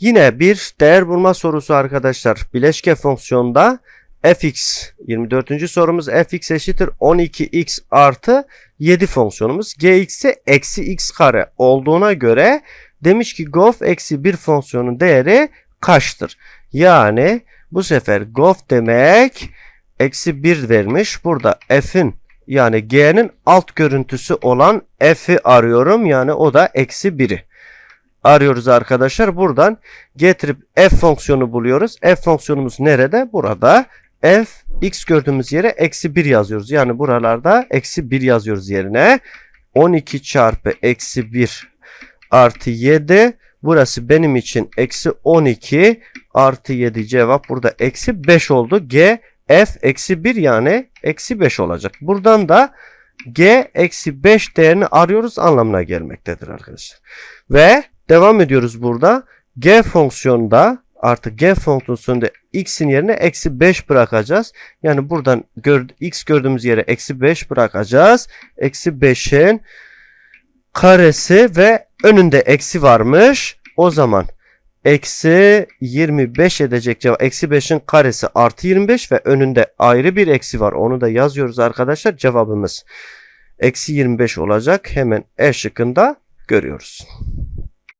Yine bir değer bulma sorusu arkadaşlar. Bileşke fonksiyonda fx 24. sorumuz fx eşittir 12x artı 7 fonksiyonumuz gx'e eksi x kare olduğuna göre demiş ki gof eksi 1 fonksiyonun değeri kaçtır? Yani bu sefer gof demek eksi 1 vermiş. Burada f'in yani g'nin alt görüntüsü olan f'i arıyorum. Yani o da eksi 1'i arıyoruz arkadaşlar. Buradan getirip f fonksiyonu buluyoruz. F fonksiyonumuz nerede? Burada. F x gördüğümüz yere eksi 1 yazıyoruz. Yani buralarda eksi 1 yazıyoruz yerine. 12 çarpı eksi 1 artı 7. Burası benim için eksi 12 artı 7 cevap burada eksi 5 oldu. G f eksi 1 yani eksi 5 olacak. Buradan da g eksi 5 değerini arıyoruz anlamına gelmektedir arkadaşlar. Ve devam ediyoruz burada. G fonksiyonunda artık g fonksiyonunda x'in yerine eksi 5 bırakacağız. Yani buradan gör, x gördüğümüz yere eksi 5 bırakacağız. Eksi 5'in karesi ve önünde eksi varmış. O zaman eksi 25 edecek cevap. Eksi 5'in karesi artı 25 ve önünde ayrı bir eksi var. Onu da yazıyoruz arkadaşlar. Cevabımız eksi 25 olacak. Hemen E şıkkında görüyoruz.